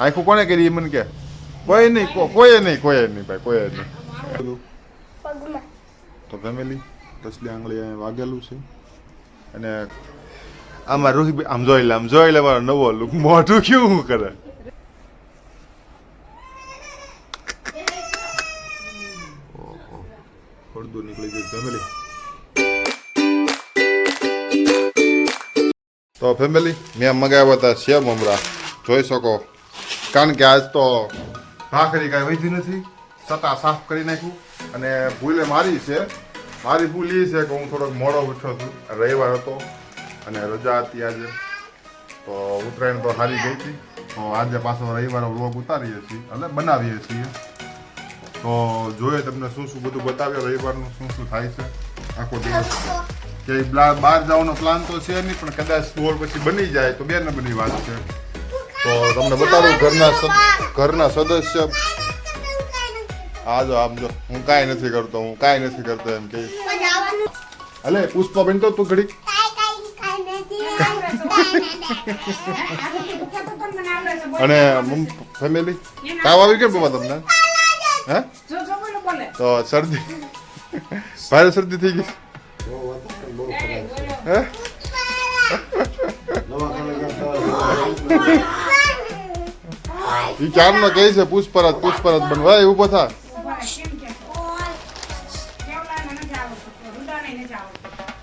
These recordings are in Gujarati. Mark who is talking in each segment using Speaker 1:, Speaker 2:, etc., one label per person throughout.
Speaker 1: આખું કોને કરી મને કે? કોઈ નહીં કોઈ નહીં કોઈ નહીં ભાઈ કોઈ નહીં. તો ફેમિલી તસલી આંગળી વાગેલું છે. અને આમાં રૂહી આમ જોઈ લે, આમ જોઈ લે, મારો નવો લુક મોઢું કેવું કરે? પડદું નીકળી ગયું ફેમિલી તો ફેમિલી મેં મગાવ્યા હતા સેમ હમણાં જોઈ શકો? કારણ કે આજ તો ભાખરી કાંઈ વધી નથી સતા સાફ કરી નાખ્યું. અને ભૂલે મારી છે, મારી ભૂલ એ છે કે હું થોડોક મોડો ઉઠ્યો છું. રવિવાર હતો અને રજા હતી આજે. તો ઉત્તરાયણ તો હારી ગઈ હતી. તો આજે પાછો રવિવાર વ્લોગ ઉતારીએ છીએ અને બનાવીએ છીએ. તો જોઈએ તમને શું શું બધું બતાવ્યો, રવિવારનું શું શું થાય છે. આખો દિવસ. કે બહાર જવાનો પ્લાન તો છે નહીં, પણ કદાચ બોર પછી બની જાય તો બે નંબરની વાત છે. તો તમને બતાવું ઘરના ઘરના સદસ્ય આ જો આમ જો હું કાંઈ નથી કરતો હું કાંઈ નથી કરતો એમ કે અલે પુષ્પા બેન તો તું ઘડી અને ફેમિલી? તાવ આવી ગયો બાબા તમને? હે? તો શરદી ભારે શરદી થઈ ગઈ. હે? ઈ ચારનો કહે છે પુષ્પરાજ પુષ્પરાજ બનવા. એ ઊભો થા.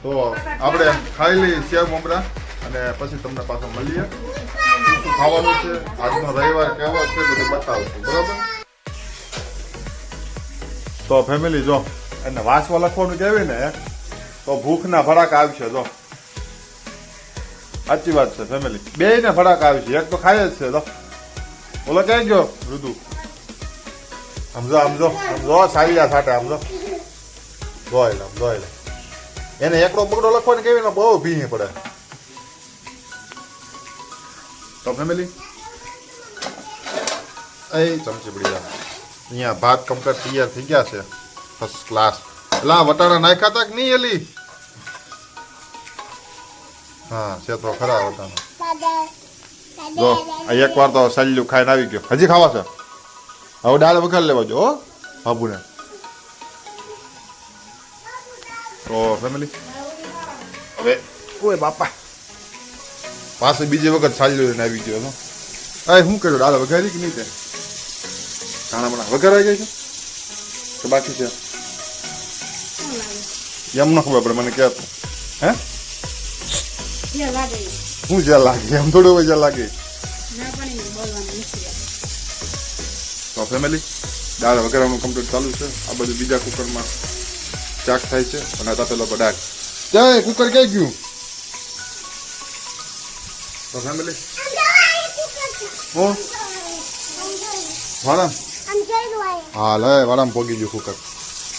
Speaker 1: તો આપણે ખાઈ લઈએ સેવ મમરા અને પછી તમને પાછા મળીએ. ખાવાનું છે? આજનો રવિવાર કેવો છે, બધું બતાવશું. બરાબર? તો ફેમિલી જો અને વાંચવા લખવાનું કહેવાય ને તો ભૂખના ભડાકા આવશે, જો. સાચી વાત છે ફેમિલી બે ને ભડાકા આવશે. એક તો ખાય જ છે તો ઓલો ક્યાં ગયો ઋતુ સમજો સમજો સમજો સાવિયા સાટે સમજો દોય લે દોય લે એને એકડો બગડો લખવાની કેવી ને બહુ ભીની પડે તો ફેમિલી એ ચમચી પડી જા અહીંયા ભાત કમ્પ્લીટ તૈયાર થઈ ગયા છે ફર્સ્ટ ક્લાસ એલા વટાણા નાખ્યા હતા કે નહીં એલી હા છે તો ખરા વટાણા જો આ એક વાર તો સલ્યું ખાઈને આવી ગયો. હજી ખાવા છે? હવે દાળ વઘાર લેવા જો હો બાબુને. તો ફેમિલી હવે ઓય બાપા. પાસે બીજી વખત સાલ્યું લઈને આવી ગયો તો અરે શું કર્યું? દાળ વઘારી કે નહીં તે? કાણા બણા વઘારાઈ ગઈ છે? કે બાકી છે? એમ ન ખબર પડે મને કહેતો હે? શું જ્યાં લાગે એમ થોડું હોય જ્યાં લાગે. તો ફેમિલી દાળ વગેરેનું કમ્પ્લીટ ચાલુ છે. આ બધું બીજા કુકરમાં ચાક થાય છે અને તપેલો દાળ જાય કુકર ક્યાં ગયું? તો ફેમિલી હું? વાળામ હાલ લે વાળામ ભોગી ગયું કુકર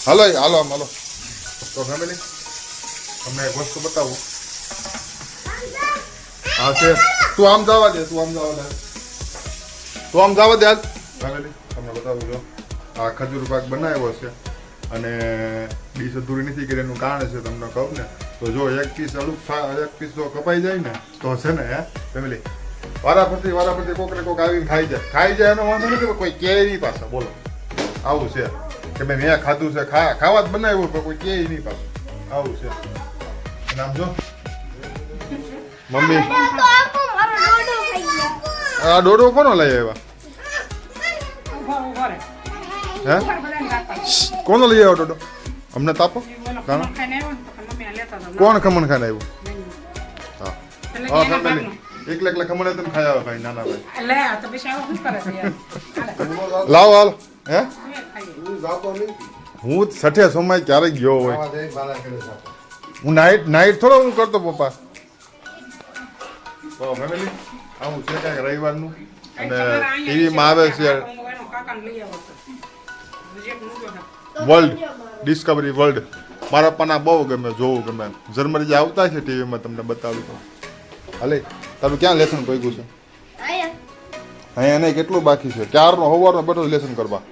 Speaker 1: હાલો હાલો આમ હાલો. તો ફેમિલી તમને એક વસ્તુ બતાવું. છે તું આમ જવા દે તું આમ જવા દે. તું આમ જવા દે આજ ફેમિલી તમને બતાવું જો આ ખજૂર પાક બનાવ્યો છે અને ડીશ અધૂરી નથી કરી એનું કારણ છે તમને કહું ને તો જો એક પીસ અલુક એક પીસ જો કપાઈ જાય ને તો છે ને હે ફેમિલી વારાફરતી વારાફરતી કોક ને કોક આવીને ખાઈ જાય. ખાઈ જાય એનો વાંધો નથી કોઈ કેરી પાછા. બોલો. આવું છે. કે ભાઈ મેં ખાધું છે ખા ખાવા જ બનાવ્યું પણ કોઈ કે નહીં પાછું. આવું છે. નામ જો. મમ્મી. આ ડોડો કોનો લઈ આવ્યા? હે? કોનો લઈ આવ્યો ડોડો? અમને તાપો કાણા કોણ ખમણ ખાને આવ્યું? હા. હા ફેમિલી એકલા એકલા ખમણ તમે ખાઈ આવે ભાઈ નાના ભાઈ. લાવો હાલો. હે? હું સઠે સમય ક્યારેક ગયો હોય. હું નાઈટ નાઈટ થોડો હું કરતો પપ્પા. તો ફેમિલી આવું છે કાંઈક રવિવારનું અને ટીવીમાં આવે છે વર્લ્ડ ડિસ્કવરી વર્લ્ડ મારા પપ્પાના બહુ ગમે જોવું ગમે જર્મની જે આવતા છે ટીવીમાં તમને બતાવું તો હાલે તારું ક્યાં લેસન પગ્યું છે અહીંયા એને કેટલું બાકી છે ચારનો સવારનો બધો લેસન કરવા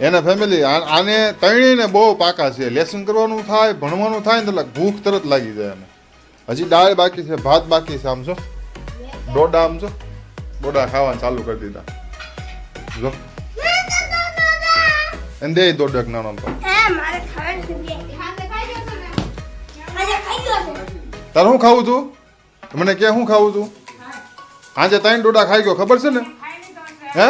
Speaker 1: એને ફેમિલી આને ત્રણેયને બહુ પાકા છે લેસન કરવાનું થાય ભણવાનું થાય ને એટલે ભૂખ તરત લાગી જાય એને હજી દાળ બાકી છે, ભાત બાકી છે, આમ છો ડોડા આમ છો ડોડા ખાવાનું ચાલુ કરી દીધા. જો. એને દે દોઢક નાનો તો
Speaker 2: હે છે
Speaker 1: તારે શું ખાવું તું? મને કે શું ખાવું તું? આજે ત્રણ ડોડા ખાઈ ગયો, ખબર છે ને? હે?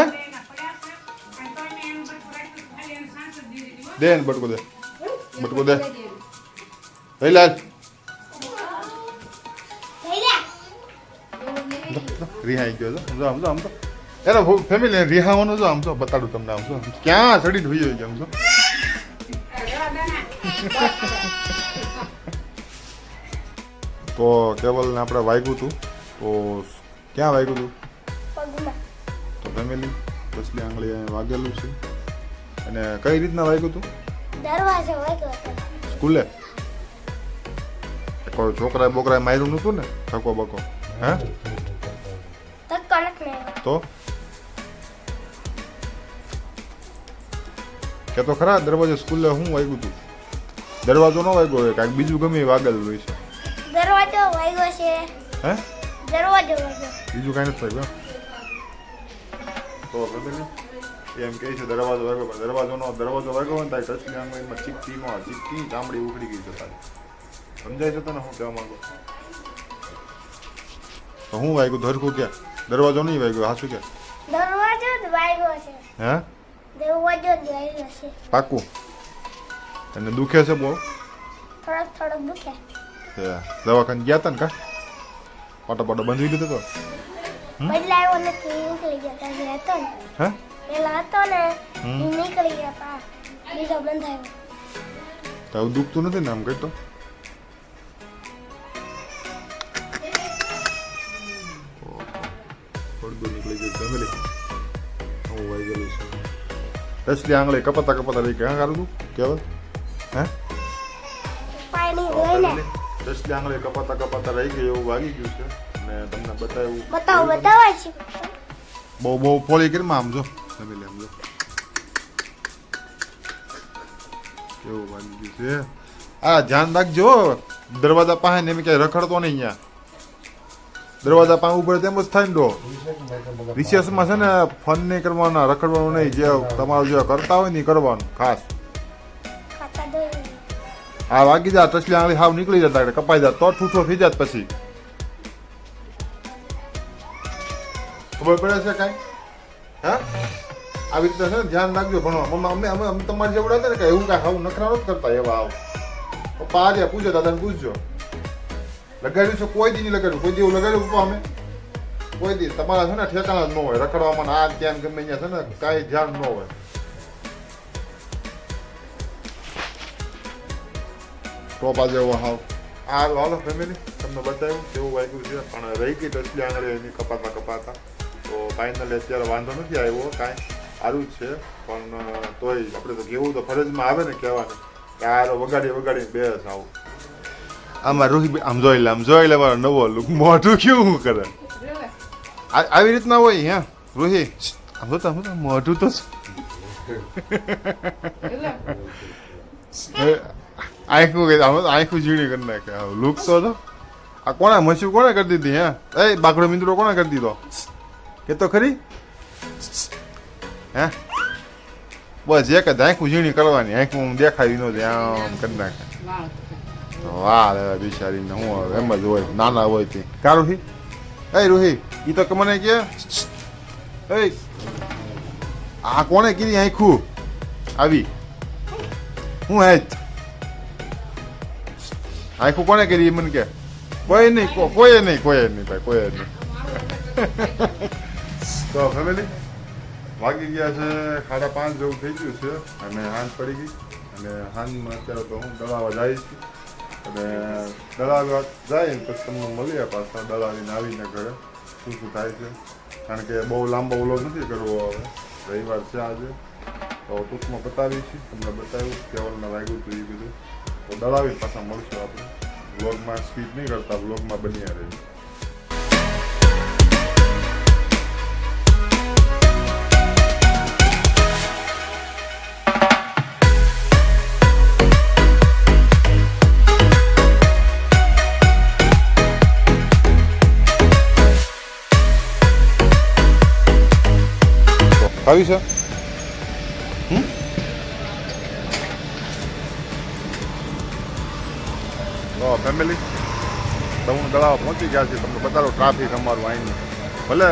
Speaker 1: દે ને બટકું દે. બટકું દે. લઈ લાલ. રિહાઈ ગયો છે? સમજો આમ જો આમ તો. એટલે ફેમિલી રિહાવાનું જો આમ તો બતાડું તમને આમ તો ક્યાં ચડીને હોઈ ગયો આમ તો તો કેવલને આપણે વાગ્યું હતું તો ક્યાં વાગ્યું હતું તો ફેમિલી બસલી આંગળી વાગેલું છે. અને કઈ રીતના વાગ્યું હતું
Speaker 2: દરવાજો વાગ્યો
Speaker 1: સ્કૂલે? કોઈ છોકરાએ બોકરાએ માર્યું નહોતું ને થકો બકો. હે?
Speaker 2: ધક્કો.
Speaker 1: તો કે તો ખરા દરવાજો સ્કૂલે હું વાગ્યું હતું દરવાજો ન વાગ્યો હોય કાંઈક બીજું ગમે વાગેલું હોય છે
Speaker 2: દરવાજો વાગ્યો છે
Speaker 1: હે
Speaker 2: દરવાજો વાગ્યો
Speaker 1: બીજું કાંઈ નથી વાગ્યું તો family, એમ કહે છે દરવાજો વાગ્યો પણ દરવાજો નો દરવાજો વાગ્યો હોય ને તારી ટચની આંગળીમાં ચીકટી નો ચીકટી ચામડી ઉખડી ગઈ છે તારી સમજાય છે તને હું કહેવા માંગુ તો હું વાગ્યું ધરખું કે દરવાજો નહીં વાગ્યો સાચું કે?
Speaker 2: દરવાજો જ વાગ્યો છે.
Speaker 1: હે?
Speaker 2: દરવાજો જ વાગ્યો છે.
Speaker 1: પાકું તને દુખે છે બહુ?
Speaker 2: થોડોક થોડોક દુખે.
Speaker 1: છે. દવાખાને ગયા હતા ને કા? પાટો પાટો બંધી લીધો તો?
Speaker 2: બદલાયો નથી નીકળી ગયો તા. જે હતો ને
Speaker 1: હે?
Speaker 2: પેલા હતો ને નીકળી ગયા તા. બીજો બંધાયો
Speaker 1: તો દુખતું નથી ને આમ કઈ તો? પડદું નીકળી ગયું ફેમિલી હું વાઈ ગયેલું છે દસલી આંગળી કપાતા કપાતા રહી ક્યાં કાઢું તું કેવલ હે
Speaker 2: પાણી લઈને
Speaker 1: દસલી આંગળી કપાતા કપાતા રહી ગઈ એવું વાગી ગયું છે અને તમને બતાવ્યું
Speaker 2: બતાવો બતાવો છે
Speaker 1: બહુ બહુ ફોલી કરીમાં આમ જો ફેમિલી આમ જો કેવું વાગી ગયું છે આ ધ્યાન રાખજો દરવાજા પાસે ને એમ ક્યાંય રખડતો નહીં અહીંયા દરવાજા પાસે ઊભો તેમ જ થાય રહો વિશેષમાં રિસેસમાં છે ને ફન નહીં કરવાના રખડવાનું નહીં જે તમારું જે કરતા હોય ને કરવાનું ખાસ. આ વાગી જા તસલી આંગળી હાવ નીકળી જતા એટલે કપાઈ જાય તો છૂટો થઈ જાત પછી. ખબર પડે છે કાંઈ? હા? આવી રીતે છે ને ધ્યાન રાખજો ભણવા. મમ્મા અમે અમે અમે તમારી જેવડા હતા ને કે એવું કાંઈ આવું નખરા નથી કરતા એવા આવ પપ્પા આજે પૂછો દાદાને પૂછજો. લગાડ્યું છે, કોઈ દી નહીં લગાડ્યું. કોઈ દી એવું લગાડ્યું પપ્પા અમે? કોઈ દી. તમારા છે ને ઠેકાણા જ ન હોય. રખડવામાં આ ત્યાં ગમે અહીંયા છે ને કાંઈ ધ્યાન ન હોય. ટોપા જેવો હાવ. આ હાલો, ફેમિલી. તમને બતાવ્યું કેવું વાગ્યું છે. પણ રહી ગઈ ટચલી આંગળી એની કપાતા કપાતા. તો ફાઇનલી અત્યારે વાંધો નથી આવ્યો, કાંઈ સારું જ છે. પણ તોય આપણે તો કેવું તો ફરજમાં આવે ને કહેવાનું. કે આ વગાડી, વગાડીને બે આવું. આમાં રોહી આમ જોઈ લે આમ જોઈ લે મારો નવો લુક મોઢું કેવું કરે? આવી રીતના હોય હા રોહી? આમ તો આમ તો મોઢું તો આંખું કે આમ આંખું ઝીણી કરી નાખે. લુક તો હતો આ કોણે મસ્યું કોણે કરી દીધી હે? એ બાકડો મિત્રો કોણે કરી દીધો? કે તો ખરી? હે? બસ એક જ આંખું ઝીણી કરવાની. આંખું દેખાવી ન આમ કરી નાખે. વાહ બિચારી હું એમ જ હોય નાના હોય તે કા રૂહી એ રૂહી એ તો મને કે આ કોણે કીધી આખું આવી હું હે આખું કોને કરી મને કે કોઈ નહીં કોઈ નહીં કોઈ નહીં ભાઈ કોઈ નહીં તો ફેમિલી વાગી ગયા છે સાડા પાંચ જેવું થઈ ગયું છે અને હાંજ પડી ગઈ અને હાંજમાં અત્યારે તો હું દળાવા છું અને દળાવવા જાય પછી તમને મળીએ પાછા દળાવીને આવીને ઘરે. શું શું થાય છે? કારણ કે બહુ લાંબો ઓલો નથી કરવો હવે. રવિવાર છે આજે. તો ટૂંકમાં બતાવી છે તમને બતાવ્યું કેવલને લાગ્યું હતું એ બધું. તો દલાવી પાછા મળશું આપણે. વ્લોગમાં સ્પીડ નહીં કરતા, વ્લોગમાં બન્યા રહે ખાવી છે? તો ફેમિલી દમણ તળાવ પહોંચી ગયા છે. તમને બતાવો ટ્રાફિક અમારું અહીંનું ભલે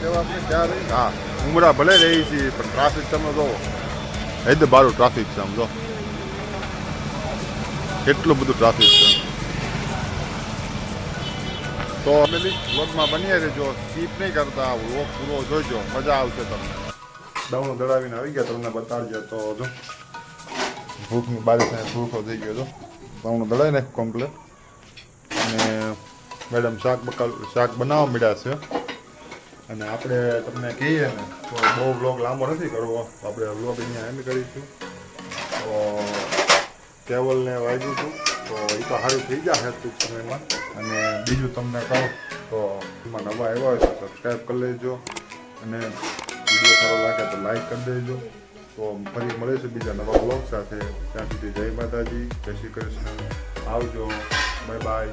Speaker 1: કેવા આપણે ક્યાં રહી? હા, ઉમરા ભલે રહી છીએ પણ ટ્રાફિક તમે જો હૈદ બારું ટ્રાફિક છે સમજો કેટલું બધું ટ્રાફિક છે. તો ફેમિલી વ્લોગમાં બની રહેજો. સ્કીપ નહીં કરતા. વ્લોગ પૂરો જોઈજો મજા આવશે તમને. દમણ દળાવીને આવી ગયા તમને બતાડજો તો જો ભૂખની બારીશ ભૂખો થઈ ગયો હતો દમણ દળાવી નાખ કોમ્પ્લેટ અને મેડમ શાક બકાલ શાક બનાવવા મળ્યા છે અને આપણે તમને કહીએ ને તો બહુ બ્લોગ લાંબો નથી કરવો આપણે વ્લોગ અહીંયા એમ કરીશું તો કેવલને વાગ્યું હતું તો એ તો સારું થઈ જશે ટૂંક સમયમાં અને બીજું તમને કહું તો એમાં નવા આવ્યા હોય તો સબસ્ક્રાઈબ કરી લેજો અને વીડિયો સારો લાગે તો લાઈક કરી દેજો. તો ફરી મળે છે બીજા નવા બ્લોગ સાથે. ત્યાં સુધી જય માતાજી, જય શ્રી કૃષ્ણ. આવજો. Bye bye